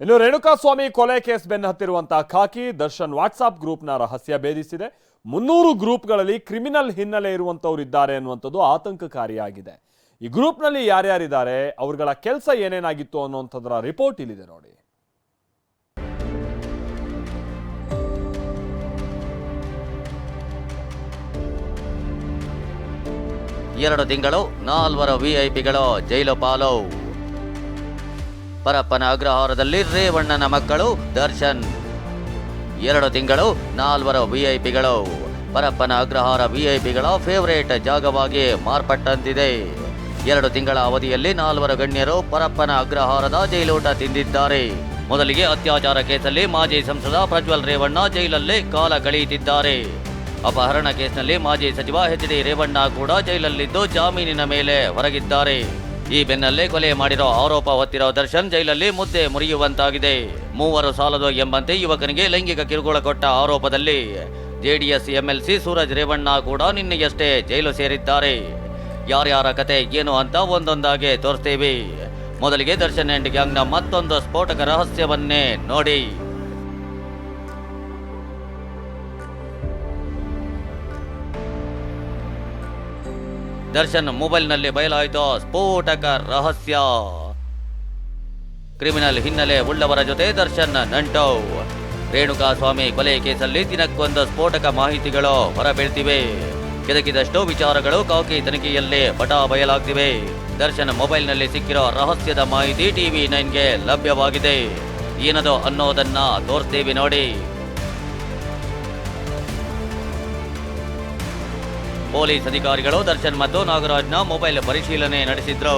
ಇನ್ನು ರೇಣುಕಾಸ್ವಾಮಿ ಕೊಲೆ ಕೇಸ್ ಬೆನ್ನ ಹತ್ತಿರುವಂತಹ ಖಾಕಿ, ದರ್ಶನ್ ವಾಟ್ಸಾಪ್ ಗ್ರೂಪ್ನ ರಹಸ್ಯ ಭೇದಿಸಿದೆ. ಮುನ್ನೂರು ಗ್ರೂಪ್ಗಳಲ್ಲಿ ಕ್ರಿಮಿನಲ್ ಹಿನ್ನೆಲೆ ಇರುವಂಥವ್ರು ಇದ್ದಾರೆ ಅನ್ನುವಂಥದ್ದು ಆತಂಕಕಾರಿಯಾಗಿದೆ. ಈ ಗ್ರೂಪ್ನಲ್ಲಿ ಯಾರ್ಯಾರಿದ್ದಾರೆ, ಅವರುಗಳ ಕೆಲಸ ಏನೇನಾಗಿತ್ತು ಅನ್ನುವಂಥದ್ರ ರಿಪೋರ್ಟ್ ಇಲ್ಲಿದೆ ನೋಡಿ. ಎರಡು ತಿಂಗಳು ನಾಲ್ವರ ವಿಐಪಿಗಳು ಜೈಲು ಪಾಲು ಪರಪ್ಪನ ಅಗ್ರಹಾರದಲ್ಲಿ ರೇವಣ್ಣನ ಮಕ್ಕಳು, ದರ್ಶನ್ ಎರಡು ತಿಂಗಳು, ನಾಲ್ವರು ವಿಐಪಿಗಳು ಪರಪ್ಪನ ಅಗ್ರಹಾರ ವಿಐಪಿಗಳ ಫೇವರೇಟ್ ಜಾಗವಾಗಿ ಮಾರ್ಪಟ್ಟಂತಿದೆ. ಎರಡು ತಿಂಗಳ ಅವಧಿಯಲ್ಲಿ ನಾಲ್ವರು ಗಣ್ಯರು ಪರಪ್ಪನ ಅಗ್ರಹಾರದ ಜೈಲೂಟ ತಿಂದಿದ್ದಾರೆ. ಮೊದಲಿಗೆ ಅತ್ಯಾಚಾರ ಕೇಸಲ್ಲಿ ಮಾಜಿ ಸಂಸದ ಪ್ರಜ್ವಲ್ ರೇವಣ್ಣ ಜೈಲಲ್ಲೇ ಕಾಲ ಕಳೆಯುತ್ತಿದ್ದಾರೆ. ಅಪಹರಣ ಕೇಸ್ನಲ್ಲಿ ಮಾಜಿ ಸಚಿವ ಎಚ್ ಡಿ ರೇವಣ್ಣ ಕೂಡ ಜೈಲಲ್ಲಿದ್ದು ಜಾಮೀನಿನ ಮೇಲೆ ಹೊರಗಿದ್ದಾರೆ. ಈ ಬೆನ್ನಲ್ಲೇ ಕೊಲೆ ಮಾಡಿರೋ ಆರೋಪ ಹೊತ್ತಿರೋ ದರ್ಶನ್ ಜೈಲಲ್ಲಿ ಮುದ್ದೆ ಮುರಿಯುವಂತಾಗಿದೆ. ಮೂವರು ಸಾಲದು ಎಂಬಂತೆ ಯುವಕನಿಗೆ ಲೈಂಗಿಕ ಕಿರುಕುಳ ಕೊಟ್ಟ ಆರೋಪದಲ್ಲಿ ಜೆಡಿಎಸ್ ಎಂಎಲ್ಸಿ ಸೂರಜ್ ರೇವಣ್ಣ ಕೂಡ ನಿನ್ನೆಯಷ್ಟೇ ಜೈಲು ಸೇರಿದ್ದಾರೆ. ಯಾರ್ಯಾರ ಕತೆ ಏನು ಅಂತ ಒಂದೊಂದಾಗೆ ತೋರಿಸ್ತೀವಿ. ಮೊದಲಿಗೆ ದರ್ಶನ್ ಅಂಡ್ ಗ್ಯಾಂಗ್ನ ಮತ್ತೊಂದು ಸ್ಫೋಟಕ ರಹಸ್ಯವನ್ನೇ ನೋಡಿ. ದರ್ಶನ್ ಮೊಬೈಲ್ನಲ್ಲಿ ಬಯಲಾಯಿತು ಸ್ಫೋಟಕ ರಹಸ್ಯ. ಕ್ರಿಮಿನಲ್ ಹಿನ್ನೆಲೆ ಉಳ್ಳವರ ಜೊತೆ ದರ್ಶನ್ ನಂಟೌ. ರೇಣುಕಾ ಸ್ವಾಮಿ ಕೊಲೆ ಕೇಸಲ್ಲಿ ದಿನಕ್ಕೊಂದು ಸ್ಫೋಟಕ ಮಾಹಿತಿಗಳು ಹೊರಬೀಳ್ತಿವೆ. ಕೆದಕಿದಷ್ಟು ವಿಚಾರಗಳು ಕಾಕಿ ತನಿಖೆಯಲ್ಲಿ ಪಟ ಬಯಲಾಗ್ತಿವೆ. ದರ್ಶನ್ ಮೊಬೈಲ್ನಲ್ಲಿ ಸಿಕ್ಕಿರೋ ರಹಸ್ಯದ ಮಾಹಿತಿ ಟಿವಿ ನೈನ್ಗೆ ಲಭ್ಯವಾಗಿದೆ. ಏನದು ಅನ್ನೋದನ್ನ ತೋರಿಸ್ತೀವಿ ನೋಡಿ. ಪೊಲೀಸ್ ಅಧಿಕಾರಿಗಳು ದರ್ಶನ್ ಮತ್ತು ನಾಗರಾಜ್ನ ಮೊಬೈಲ್ ಪರಿಶೀಲನೆ ನಡೆಸಿದ್ರು.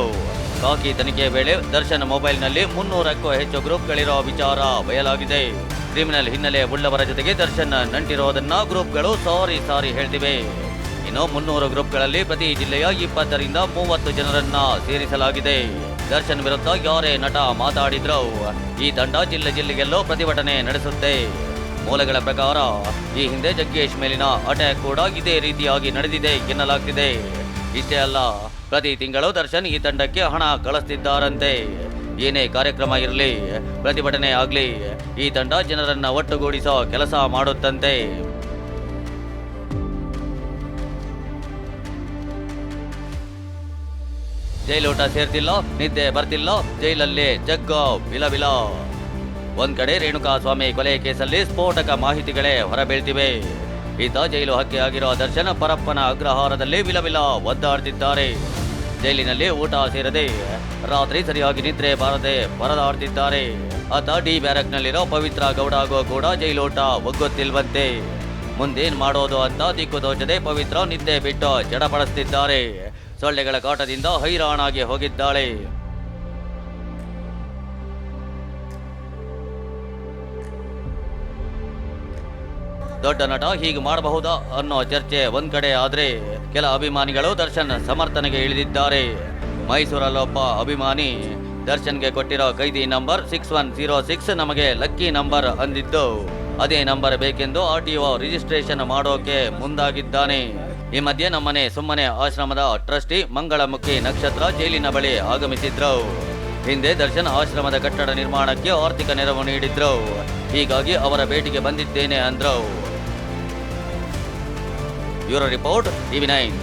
ಕಾಕಿ ತನಿಖೆ ವೇಳೆ ದರ್ಶನ್ ಮೊಬೈಲ್ನಲ್ಲಿ ಮುನ್ನೂರಕ್ಕೂ ಹೆಚ್ಚು ಗ್ರೂಪ್ಗಳಿರೋ ವಿಚಾರ ಬಯಲಾಗಿದೆ. ಕ್ರಿಮಿನಲ್ ಹಿನ್ನೆಲೆ ಉಳ್ಳವರ ಜೊತೆಗೆ ದರ್ಶನ್ ನಂಟಿರೋದನ್ನ ಗ್ರೂಪ್ಗಳು ಸಾರಿ ಸಾರಿ ಹೇಳ್ತಿವೆ. ಇನ್ನು ಮುನ್ನೂರು ಗ್ರೂಪ್ಗಳಲ್ಲಿ ಪ್ರತಿ ಜಿಲ್ಲೆಯ ಇಪ್ಪತ್ತರಿಂದ ಮೂವತ್ತು ಜನರನ್ನ ಸೇರಿಸಲಾಗಿದೆ. ದರ್ಶನ್ ವಿರುದ್ಧ ಯಾರೇ ನಟ ಮಾತಾಡಿದ್ರು ಈ ತಂಡ ಜಿಲ್ಲೆ ಜಿಲ್ಲೆಗೆಲ್ಲೋ ಪ್ರತಿಭಟನೆ ನಡೆಸುತ್ತೆ. ಮೂಲಗಳ ಪ್ರಕಾರ ಈ ಹಿಂದೆ ಜಗ್ಗೇಶ್ ಮೇಲಿನ ಅಟ್ಯಾಕ್ ಕೂಡ ಇದೇ ರೀತಿಯಾಗಿ ನಡೆದಿದೆ ಎನ್ನಲಾಗ್ತಿದೆ. ಇಷ್ಟೇ ಅಲ್ಲ, ಪ್ರತಿ ತಿಂಗಳು ದರ್ಶನ್ ಈ ತಂಡಕ್ಕೆ ಹಣ ಕಳಿಸ್ತಿದ್ದಾರಂತೆ. ಏನೇ ಕಾರ್ಯಕ್ರಮ ಇರಲಿ, ಪ್ರತಿಭಟನೆ ಆಗಲಿ, ಈ ತಂಡ ಜನರನ್ನ ಒಟ್ಟುಗೂಡಿಸೋ ಕೆಲಸ ಮಾಡುತ್ತಂತೆ. ಜೈಲೂಟ ಸೇರ್ತಿಲ್ಲ, ನಿದ್ದೆ ಬರ್ತಿಲ್ಲ, ಜೈಲಲ್ಲಿ ಜಗ್ಗೋ ಬಿಲಬಿಲ ಒಂದ್ ಕಡೆ ರೇಣುಕಾ ಸ್ವಾಮಿ ಕೊಲೆ ಕೇಸಲ್ಲಿ ಸ್ಫೋಟಕ ಮಾಹಿತಿಗಳೇ ಹೊರಬೀಳ್ತಿವೆ. ಈತ ಜೈಲು ಹಕ್ಕಿ ಆಗಿರೋ ದರ್ಶನ ಪರಪ್ಪನ ಅಗ್ರಹಾರದಲ್ಲಿ ವಿಲವಿಲ ಒದ್ದಾಡ್ತಿದ್ದಾರೆ. ಜೈಲಿನಲ್ಲಿ ಊಟ ಸೇರದೆ ರಾತ್ರಿ ಸರಿಯಾಗಿ ನಿದ್ರೆ ಬಾರದೆ ಪರದಾಡ್ತಿದ್ದಾರೆ. ಆತ ಡಿ ಬ್ಯಾರಕ್ನಲ್ಲಿರೋ ಪವಿತ್ರ ಗೌಡ ಗೌಡಾಗೋ ಕೂಡ ಜೈಲೂಟ ಒಗ್ಗೊತ್ತಿಲ್ವಂತೆ. ಮುಂದೇನ್ ಮಾಡೋದು ಅಂತ ದಿಕ್ಕು ದೋಚದೆ ಪವಿತ್ರ ನಿದ್ದೆ ಬಿಟ್ಟು ಜಡಪಡಿಸ್ತಿದ್ದಾರೆ. ಸೊಳ್ಳೆಗಳ ಕಾಟದಿಂದ ಹೈರಾಣಾಗಿ ಹೋಗಿದ್ದಾಳೆ. ದೊಡ್ಡ ನಟ ಹೀಗೆ ಮಾಡಬಹುದಾ ಅನ್ನೋ ಚರ್ಚೆ ಒಂದ್ ಕಡೆ ಆದ್ರೆ ಕೆಲ ಅಭಿಮಾನಿಗಳು ದರ್ಶನ್ ಸಮರ್ಥನೆಗೆ ಇಳಿದಿದ್ದಾರೆ. ಮೈಸೂರಲ್ಲೊಬ್ಬ ಅಭಿಮಾನಿ ದರ್ಶನ್ಗೆ ಕೊಟ್ಟಿರೋ ಕೈದಿ number six one zero six ನಮಗೆ ಲಕ್ಕಿ ನಂಬರ್ ಅಂದಿದ್ದು. ಅದೇ ನಂಬರ್ ಬೇಕೆಂದು ಆರ್ ಟಿ ಒ ರಿಜಿಸ್ಟ್ರೇಷನ್ ಮಾಡೋಕೆ ಮುಂದಾಗಿದ್ದಾನೆ. ಈ ಮಧ್ಯೆ ನಮ್ಮನೆ ಸುಮ್ಮನೆ ಆಶ್ರಮದ ಟ್ರಸ್ಟಿ ಮಂಗಳಮುಖಿ ನಕ್ಷತ್ರ ಜೈಲಿನ ಬಳಿ ಆಗಮಿಸಿದ್ರು. ಹಿಂದೆ ದರ್ಶನ್ ಆಶ್ರಮದ ಕಟ್ಟಡ ನಿರ್ಮಾಣಕ್ಕೆ ಆರ್ಥಿಕ ನೆರವು ನೀಡಿದ್ರು. ಹೀಗಾಗಿ ಅವರ ಭೇಟಿಗೆ ಬಂದಿದ್ದೇನೆ ಅಂದ್ರು. ಇವರ ರಿಪೋರ್ಟ್ ಟಿವಿ ನೈನ್